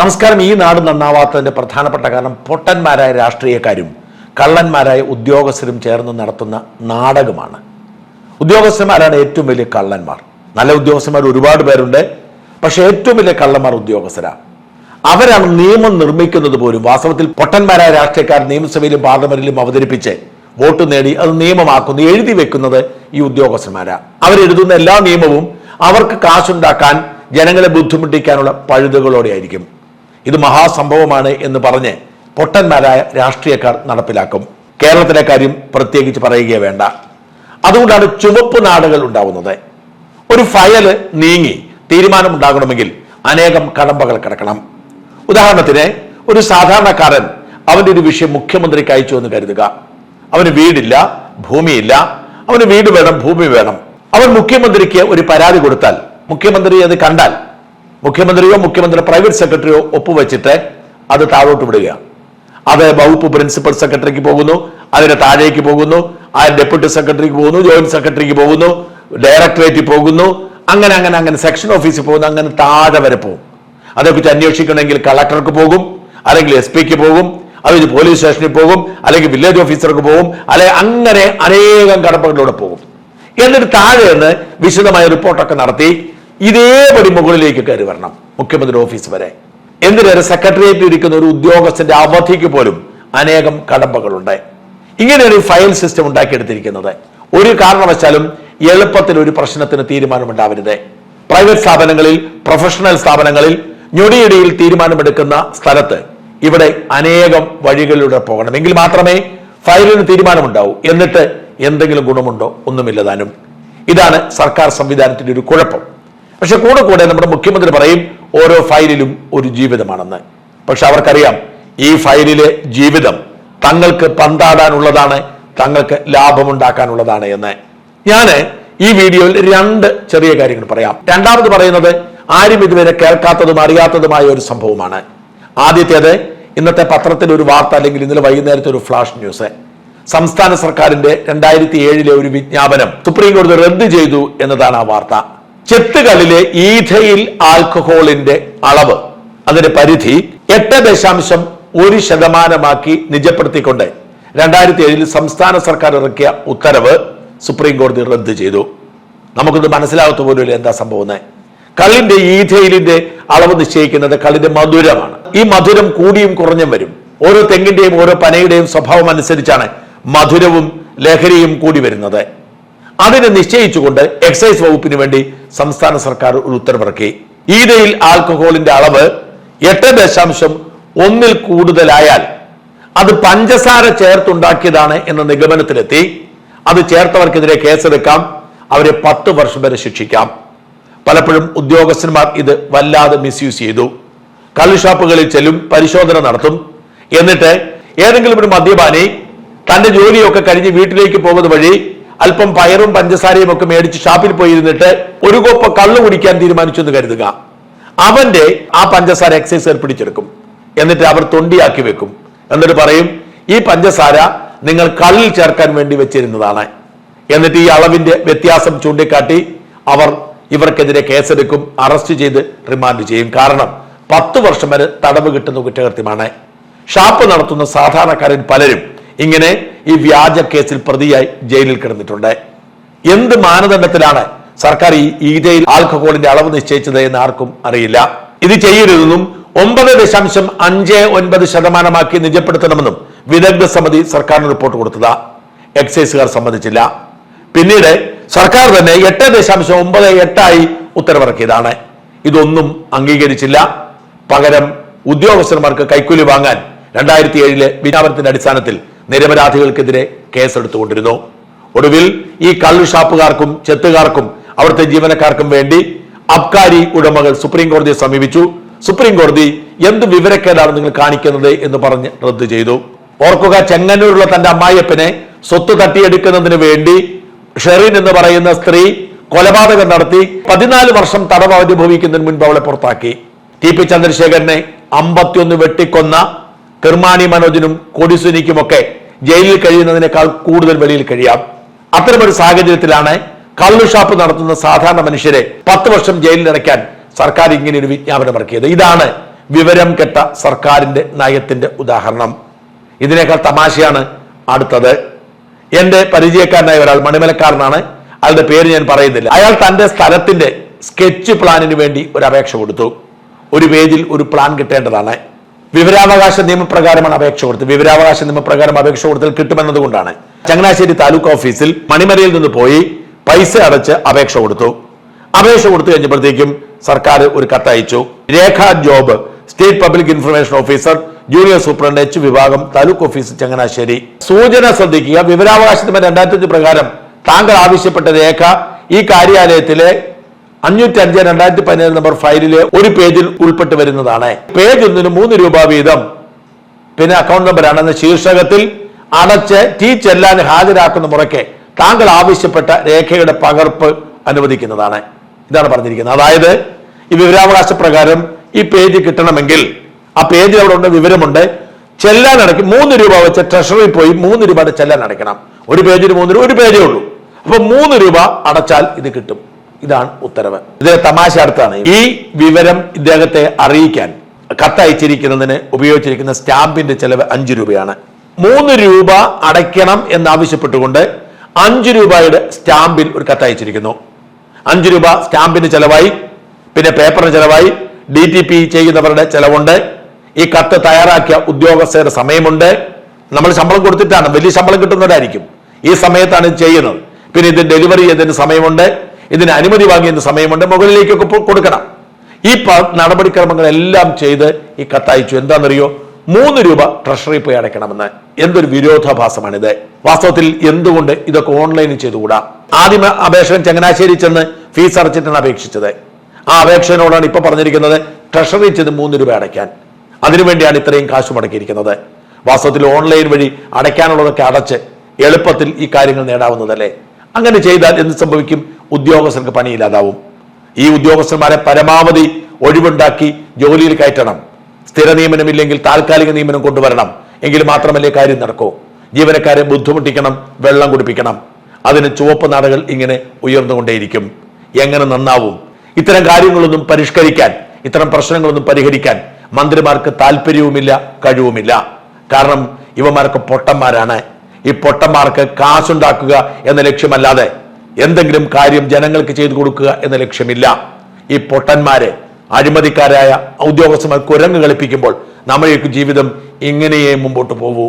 നമസ്കാരം. ഈ നാട് നന്നാവാത്തതിന്റെ പ്രധാനപ്പെട്ട കാരണം പൊട്ടന്മാരായ രാഷ്ട്രീയക്കാരും കള്ളന്മാരായ ഉദ്യോഗസ്ഥരും ചേർന്ന് നടത്തുന്ന നാടകമാണ്. ഉദ്യോഗസ്ഥന്മാരാണ് ഏറ്റവും വലിയ കള്ളന്മാർ. നല്ല ഉദ്യോഗസ്ഥന്മാർ ഒരുപാട് പേരുണ്ട്. പക്ഷേ ഏറ്റവും വലിയ കള്ളന്മാർ ഉദ്യോഗസ്ഥരാണ് അവരാണ് നിയമം നിർമ്മിക്കുന്നത് പോലും വാസ്തവത്തിൽ പൊട്ടന്മാരായ രാഷ്ട്രീയക്കാർ നിയമസഭയിലും പാർലമെന്റിലും അവതരിപ്പിച്ച് വോട്ട് നേടി അത് നിയമമാക്കുന്നു എഴുതി വെക്കുന്നത് ഈ ഉദ്യോഗസ്ഥന്മാരാണ് അവരെഴുതുന്ന എല്ലാ നിയമവും അവർക്ക് കാശുണ്ടാക്കാൻ ജനങ്ങളെ ബുദ്ധിമുട്ടിക്കാനുള്ള പഴുതുകളോടെ ആയിരിക്കും ഇത് മഹാസംഭവമാണ് എന്ന് പറഞ്ഞ് പൊട്ടന്മാരായ രാഷ്ട്രീയക്കാർ നടപ്പിലാക്കും. കേരളത്തിലെ കാര്യം പ്രത്യേകിച്ച് പറയുകയേ വേണ്ട. അതുകൊണ്ടാണ് ചുവപ്പ് നാടുകൾ ഉണ്ടാവുന്നത്. ഒരു ഫയൽ നീങ്ങി തീരുമാനമുണ്ടാകണമെങ്കിൽ അനേകം കടമ്പകൾ കിടക്കണം. ഉദാഹരണത്തിന് ഒരു സാധാരണക്കാരൻ അവന്റെ ഒരു വിഷയം മുഖ്യമന്ത്രിക്ക് അയച്ചു എന്ന് കരുതുക. അവന് വീടില്ല ഭൂമിയില്ല. അവന് വീട് വേണം ഭൂമി വേണം. അവൻ മുഖ്യമന്ത്രിക്ക് ഒരു പരാതി കൊടുത്താൽ മുഖ്യമന്ത്രി അത് കണ്ടാൽ മുഖ്യമന്ത്രിയോ മുഖ്യമന്ത്രി പ്രൈവറ്റ് സെക്രട്ടറിയോ ഒപ്പുവെച്ചിട്ട് അത് താഴോട്ട് വിടുക. അത് വകുപ്പ് പ്രിൻസിപ്പൽ സെക്രട്ടറിക്ക് പോകുന്നു അതിന് താഴേക്ക് പോകുന്നു ആ ഡെപ്യൂട്ടി സെക്രട്ടറിക്ക് പോകുന്നു ജോയിന്റ് സെക്രട്ടറിക്ക് പോകുന്നു ഡയറക്ടറേറ്റിൽ പോകുന്നു അങ്ങനെ അങ്ങനെ അങ്ങനെ സെക്ഷൻ ഓഫീസിൽ പോകുന്നു അങ്ങനെ താഴെ വരെ പോകും. അതേക്കുറിച്ച് അന്വേഷിക്കണമെങ്കിൽ കളക്ടർക്ക് പോകും അല്ലെങ്കിൽ എസ് പിക്ക് പോകും കഴിഞ്ഞ് പോലീസ് സ്റ്റേഷനിൽ പോകും അല്ലെങ്കിൽ വില്ലേജ് ഓഫീസർക്ക് പോകും അല്ലെങ്കിൽ അങ്ങനെ അനേകം കടപ്പകളിലൂടെ പോകും. എന്നിട്ട് താഴെ നിന്ന് വിശദമായ റിപ്പോർട്ടൊക്കെ നടത്തി ഇതേപടി മുകളിലേക്ക് കയറി വരണം മുഖ്യമന്ത്രി ഓഫീസ് വരെ. എന്തിനേറെ സെക്രട്ടേറിയറ്റിൽ ഇരിക്കുന്ന ഒരു ഉദ്യോഗസ്ഥന്റെ അവധിക്ക് പോലും അനേകം കടമ്പകളുണ്ട്. ഇങ്ങനെ ഒരു ഫയൽ സിസ്റ്റം ഉണ്ടാക്കിയെടുത്തിരിക്കുന്നത്. ഒരു കാരണവശാലും എളുപ്പത്തിൽ ഒരു പ്രശ്നത്തിന് തീരുമാനമുണ്ടാവരുത്. പ്രൈവറ്റ് സ്ഥാപനങ്ങളിൽ പ്രൊഫഷണൽ സ്ഥാപനങ്ങളിൽ ഞൊടിയിടയിൽ തീരുമാനമെടുക്കുന്ന സ്ഥലത്ത് ഇവിടെ അനേകം വഴികളിലൂടെ പോകണം. എങ്കിൽ മാത്രമേ ഫയലിന് തീരുമാനമുണ്ടാവൂ. എന്നിട്ട് എന്തെങ്കിലും ഗുണമുണ്ടോ? ഒന്നുമില്ല താനും. ഇതാണ് സർക്കാർ സംവിധാനത്തിന്റെ ഒരു കുഴപ്പം. പക്ഷെ കൂടെ കൂടെ നമ്മുടെ മുഖ്യമന്ത്രി പറയും ഓരോ ഫയലിലും ഒരു ജീവിതമാണെന്ന്. പക്ഷെ അവർക്കറിയാം ഈ ഫയലിലെ ജീവിതം തങ്ങൾക്ക് പന്താടാനുള്ളതാണ് തങ്ങൾക്ക് ലാഭമുണ്ടാക്കാനുള്ളതാണ് എന്ന്. ഞാൻ ഈ വീഡിയോയിൽ രണ്ട് ചെറിയ കാര്യങ്ങൾ പറയാം. രണ്ടാമത് പറയുന്നത് ആരും ഇതുവരെ കേൾക്കാത്തതും അറിയാത്തതുമായ ഒരു സംഭവമാണ്. ആദ്യത്തേത് ഇന്നത്തെ പത്രത്തിൽ ഒരു വാർത്ത അല്ലെങ്കിൽ ഇന്നലെ വൈകുന്നേരത്തെ ഒരു ഫ്ലാഷ് ന്യൂസ്. സംസ്ഥാന സർക്കാരിന്റെ രണ്ടായിരത്തി ഏഴിലെ ഒരു വിജ്ഞാപനം സുപ്രീം കോടതി റദ്ദ് ചെയ്തു എന്നതാണ് ആ വാർത്ത. ചെത്തുകളിലെ ഈഥയിൽ ആൽക്കഹോളിന്റെ അളവ് അതിന്റെ പരിധി എട്ട് ദശാംശം ഒരു ശതമാനമാക്കി നിജപ്പെടുത്തിക്കൊണ്ട് രണ്ടായിരത്തി ഏഴിൽ സംസ്ഥാന സർക്കാർ ഇറക്കിയ ഉത്തരവ് സുപ്രീം കോടതി റദ്ദ് ചെയ്തു. നമുക്കിത് മനസ്സിലാകത്ത പോലും എന്താ സംഭവം കള്ളിന്റെ ഈഥയിലിന്റെ അളവ് നിശ്ചയിക്കുന്നത് കള്ളിന്റെ മധുരമാണ്. ഈ മധുരം കൂടിയും കുറഞ്ഞും വരും. ഓരോ തെങ്ങിന്റെയും ഓരോ പനയുടെയും സ്വഭാവം അനുസരിച്ചാണ് മധുരവും ലഹരിയും കൂടി വരുന്നത്. അതിനെ നിശ്ചയിച്ചുകൊണ്ട് എക്സൈസ് വകുപ്പിന് വേണ്ടി സംസ്ഥാന സർക്കാർ ഒരു ഉത്തരവിറക്കി. ഈതയിൽ ആൽക്കഹോളിന്റെ അളവ് എട്ട് ദശാംശം ഒന്നിൽ കൂടുതലായാൽ അത് പഞ്ചസാര ചേർത്തുണ്ടാക്കിയതാണ് എന്ന നിഗമനത്തിലെത്തി. അത് ചേർത്തവർക്കെതിരെ കേസെടുക്കാം. അവരെ പത്ത് വർഷം വരെ ശിക്ഷിക്കാം. പലപ്പോഴും ഉദ്യോഗസ്ഥന്മാർ ഇത് വല്ലാതെ മിസ്യൂസ് ചെയ്തു. കള്ളുഷാപ്പുകളിൽ ചെല്ലും പരിശോധന നടത്തും. എന്നിട്ട് ഏതെങ്കിലും ഒരു മദ്യപാനി തന്റെ ജോലിയൊക്കെ കഴിഞ്ഞ് വീട്ടിലേക്ക് പോകുന്ന വഴി അല്പം പയറും പഞ്ചസാരയും ഒക്കെ മേടിച്ച് ഷാപ്പിൽ പോയിരുന്നിട്ട് ഒരു കോപ്പ കള്ളു കുടിക്കാൻ തീരുമാനിച്ചു എന്ന് കരുതുക. അവന്റെ ആ പഞ്ചസാര എക്സൈസ് പിടിച്ചെടുക്കും. എന്നിട്ട് അവർ തൊണ്ടിയാക്കി വെക്കും. എന്നിട്ട് പറയും ഈ പഞ്ചസാര നിങ്ങൾ കള്ളിൽ ചേർക്കാൻ വേണ്ടി വെച്ചിരുന്നതാണ്. എന്നിട്ട് ഈ അളവിന്റെ വ്യത്യാസം ചൂണ്ടിക്കാട്ടി അവർ ഇവർക്കെതിരെ കേസെടുക്കും അറസ്റ്റ് ചെയ്ത് റിമാൻഡ് ചെയ്യും. കാരണം പത്ത് വർഷം വരെ തടവ് കിട്ടുന്ന കുറ്റകൃത്യമാണ്. ഷാപ്പ് നടത്തുന്ന സാധാരണക്കാരിൽ പലരും ഇങ്ങനെ ഈ വ്യാജ കേസിൽ പ്രതിയായി ജയിലിൽ കിടന്നിട്ടുണ്ട്. എന്ത് മാനദണ്ഡത്തിലാണ് സർക്കാർ ഈ ഈതയിൽ ആൽക്കഹോളിന്റെ അളവ് നിശ്ചയിച്ചത് എന്ന് ആർക്കും അറിയില്ല. ഇത് ചെയ്യരുതെന്നും ഒമ്പത് ദശാംശം അഞ്ച് ഒൻപത് ശതമാനമാക്കി നിജപ്പെടുത്തണമെന്നും വിദഗ്ധ സമിതി സർക്കാരിന് റിപ്പോർട്ട് കൊടുത്തതാ. എക്സൈസുകാർ സമ്മതിച്ചില്ല. പിന്നീട് സർക്കാർ തന്നെ എട്ട് ദശാംശം ഒമ്പത് എട്ടായി ഉത്തരവിറക്കിയതാണ്. ഇതൊന്നും അംഗീകരിച്ചില്ല. പകരം ഉദ്യോഗസ്ഥന്മാർക്ക് കൈക്കൂലി വാങ്ങാൻ രണ്ടായിരത്തി ഏഴിലെ വിജ്ഞാപനത്തിന്റെ അടിസ്ഥാനത്തിൽ നിരപരാധികൾക്കെതിരെ കേസെടുത്തുകൊണ്ടിരുന്നു. ഒടുവിൽ ഈ കള്ളു ഷാപ്പുകാർക്കും ചെത്തുകാർക്കും അവിടുത്തെ ജീവനക്കാർക്കും വേണ്ടി അബ്കാരി ഉടമകൾ സുപ്രീം കോടതിയെ സമീപിച്ചു. സുപ്രീം കോടതി എന്ത് വിവരക്കേടാണ് നിങ്ങൾ കാണിക്കുന്നത് എന്ന് പറഞ്ഞ് റദ്ദു ചെയ്തു. ഓർക്കുക ചെങ്ങന്നൂരുള്ള തന്റെ അമ്മായിയപ്പനെ സ്വത്ത് തട്ടിയെടുക്കുന്നതിന് വേണ്ടി ഷെറിൻ എന്ന് പറയുന്ന സ്ത്രീ കൊലപാതകം നടത്തി പതിനാല് വർഷം തടവ് അനുഭവിക്കുന്നതിന് മുൻപ് അവളെ പുറത്താക്കി. ടി പി ചന്ദ്രശേഖരനെ അമ്പത്തിയൊന്ന് വെട്ടിക്കൊന്ന കിർമാണി മനോജിനും കൊടിസുനിക്കുമൊക്കെ ജയിലിൽ കഴിയുന്നതിനേക്കാൾ കൂടുതൽ വെളിയിൽ കഴിയാം. അത്തരമൊരു സാഹചര്യത്തിലാണ് കള്ളുഷാപ്പ് നടത്തുന്ന സാധാരണ മനുഷ്യരെ പത്ത് വർഷം ജയിലിൽ അടയ്ക്കാൻ സർക്കാർ ഇങ്ങനെ ഒരു വിജ്ഞാപനം ഇറക്കിയത് ഇതാണ് വിവരം കെട്ട സർക്കാരിന്റെ നയത്തിന്റെ ഉദാഹരണം. ഇതിനേക്കാൾ തമാശയാണ് അടുത്തത്. എന്റെ പരിചയക്കാരനായ ഒരാൾ മണിമലക്കാരനാണ്. അയാളുടെ പേര് ഞാൻ പറയുന്നില്ല. അയാൾ തന്റെ സ്ഥലത്തിന്റെ സ്കെച്ച് പ്ലാനിന് വേണ്ടി ഒരു അപേക്ഷ കൊടുത്തു. ഒരു പേജിൽ ഒരു പ്ലാൻ കിട്ടേണ്ടതാണ്. വിവരാവകാശ നിയമപ്രകാരമാണ് അപേക്ഷ കൊടുത്തത്. വിവരാവകാശ നിയമപ്രകാരം അപേക്ഷ കൊടുത്താൽ കിട്ടുമെന്നതുകൊണ്ടാണ്. ചങ്ങനാശ്ശേരി താലൂക്ക് ഓഫീസിൽ മണിമലയിൽ നിന്ന് പോയി പൈസ അടച്ച് അപേക്ഷ കൊടുത്തു. അപേക്ഷ കൊടുത്തു കഴിഞ്ഞപ്പോഴത്തേക്കും സർക്കാർ ഒരു കത്തയച്ചു Rekha Job state public information officer junior superintendent H വിഭാഗം താലൂക്ക് ഓഫീസ് ചങ്ങനാശ്ശേരി. സൂചന ശ്രദ്ധിക്കുക വിവരാവകാശ നിയമം രണ്ടായിരത്തി പ്രകാരം താങ്കൾ ആവശ്യപ്പെട്ട രേഖ ഈ കാര്യാലയത്തിലെ അഞ്ഞൂറ്റി അഞ്ച് രണ്ടായിരത്തി പതിനേഴ് നമ്പർ ഫയലിലെ ഒരു പേജിൽ ഉൾപ്പെട്ട് വരുന്നതാണ്. പേജ് ഒന്നിന് മൂന്ന് രൂപ വീതം. പിന്നെ അക്കൗണ്ട് നമ്പർ എന്ന ശീർഷകത്തിൽ അടച്ച് ടീ ചെല്ലാൻ ഹാജരാക്കുന്ന മുറയ്ക്ക് താങ്കൾ ആവശ്യപ്പെട്ട രേഖയുടെ പകർപ്പ് അനുവദിക്കുന്നതാണ്. ഇതാണ് പറഞ്ഞിരിക്കുന്നത്. അതായത് ഈ വിവരാവകാശ പ്രകാരം ഈ പേജ് കിട്ടണമെങ്കിൽ ആ പേജിൽ അവിടെ ഉണ്ട് വിവരമുണ്ട്. ചെല്ലാൻ അടക്കി മൂന്ന് രൂപ വെച്ച് ട്രഷറിയിൽ പോയി മൂന്ന് രൂപയുടെ ചെല്ലാൻ അടയ്ക്കണം. ഒരു പേജിന് മൂന്ന് രൂപ ഒരു പേജേ ഉള്ളൂ. അപ്പൊ മൂന്ന് രൂപ അടച്ചാൽ ഇത് കിട്ടും. ഇതാണ് ഉത്തരവ്. ഇത് തമാശ അടുത്താണ്. ഈ വിവരം ഇദ്ദേഹത്തെ അറിയിക്കാൻ കത്തയച്ചിരിക്കുന്നതിന് ഉപയോഗിച്ചിരിക്കുന്ന സ്റ്റാമ്പിന്റെ ചെലവ് അഞ്ചു രൂപയാണ്. മൂന്ന് രൂപ അടയ്ക്കണം എന്നാവശ്യപ്പെട്ടുകൊണ്ട് അഞ്ചു രൂപയുടെ സ്റ്റാമ്പിൽ ഒരു കത്തയച്ചിരിക്കുന്നു. അഞ്ചു രൂപ സ്റ്റാമ്പിന്റെ ചെലവായി പിന്നെ പേപ്പറിന് ചെലവായി ഡി ടി പി ചെയ്യുന്നവരുടെ ചെലവുണ്ട്. ഈ കത്ത് തയ്യാറാക്കിയ ഉദ്യോഗസ്ഥരുടെ സമയമുണ്ട്. നമ്മൾ ശമ്പളം കൊടുത്തിട്ടാണ് വലിയ ശമ്പളം കിട്ടുന്നവരായിരിക്കും. ഈ സമയത്താണ് ചെയ്യുന്നത്. പിന്നെ ഇത് ഡെലിവറി ചെയ്തതിന് സമയമുണ്ട്. ഇതിന് അനുമതി വാങ്ങിയെന്ന് സമയമുണ്ട്. മുകളിലേക്കൊക്കെ കൊടുക്കണം. ഈ നടപടിക്രമങ്ങളെല്ലാം ചെയ്ത് ഈ കത്തയച്ചു. എന്താണെന്നറിയോ? മൂന്ന് രൂപ ട്രഷറി പോയി അടയ്ക്കണമെന്ന്. എന്തൊരു വിരോധാഭാസമാണിത്. വാസ്തവത്തിൽ എന്തുകൊണ്ട് ഇതൊക്കെ ഓൺലൈനിൽ ചെയ്തുകൂടാ? ആദ്യം അപേക്ഷകൻ ചങ്ങനാശ്ശേരി ചെന്ന് ഫീസ് അടച്ചിട്ടാണ് അപേക്ഷിച്ചത്. ആ അപേക്ഷകനോടാണ് ഇപ്പൊ പറഞ്ഞിരിക്കുന്നത് ട്രഷറി ചെന്ന് മൂന്ന് രൂപ അടയ്ക്കാൻ. അതിനുവേണ്ടിയാണ് ഇത്രയും കാശ് മുടക്കിയിരിക്കുന്നത്. വാസ്തവത്തിൽ ഓൺലൈൻ വഴി അടയ്ക്കാനുള്ളതൊക്കെ അടച്ച് എളുപ്പത്തിൽ ഈ കാര്യങ്ങൾ നേടാവുന്നതല്ലേ? അങ്ങനെ ചെയ്താൽ എന്ത് സംഭവിക്കും? ഉദ്യോഗസ്ഥർക്ക് പണിയില്ലാതാവും. ഈ ഉദ്യോഗസ്ഥന്മാരെ പരമാവധി ഒഴിവുണ്ടാക്കി ജോലിയിൽ കയറ്റണം. സ്ഥിര നിയമനമില്ലെങ്കിൽ താൽക്കാലിക നിയമനം കൊണ്ടുവരണം. എങ്കിൽ മാത്രമല്ലേ കാര്യം നടക്കൂ. ജീവനക്കാരെ ബുദ്ധിമുട്ടിക്കണം വെള്ളം കുടിപ്പിക്കണം. അതിന് ചുവപ്പ് നാടകൾ ഇങ്ങനെ ഉയർന്നുകൊണ്ടേയിരിക്കും. എങ്ങനെ നന്നാവും? ഇത്തരം കാര്യങ്ങളൊന്നും പരിഷ്കരിക്കാൻ ഇത്തരം പ്രശ്നങ്ങളൊന്നും പരിഹരിക്കാൻ മന്ത്രിമാർക്ക് താല്പര്യവുമില്ല കഴിവുമില്ല. കാരണം ഇവന്മാർക്ക് പൊട്ടന്മാരാണ്. ഈ പൊട്ടന്മാർക്ക് കാശുണ്ടാക്കുക എന്ന ലക്ഷ്യമല്ലാതെ എന്തെങ്കിലും കാര്യം ജനങ്ങൾക്ക് ചെയ്തു കൊടുക്കുക എന്ന ലക്ഷ്യമില്ല. ഈ പൊട്ടന്മാരെ അഴിമതിക്കാരായ ഉദ്യോഗസ്ഥന്മാർ കുരങ്ങ് കളിപ്പിക്കുമ്പോൾ നമ്മളേക്ക് ജീവിതം ഇങ്ങനെയേ മുമ്പോട്ട് പോകൂ.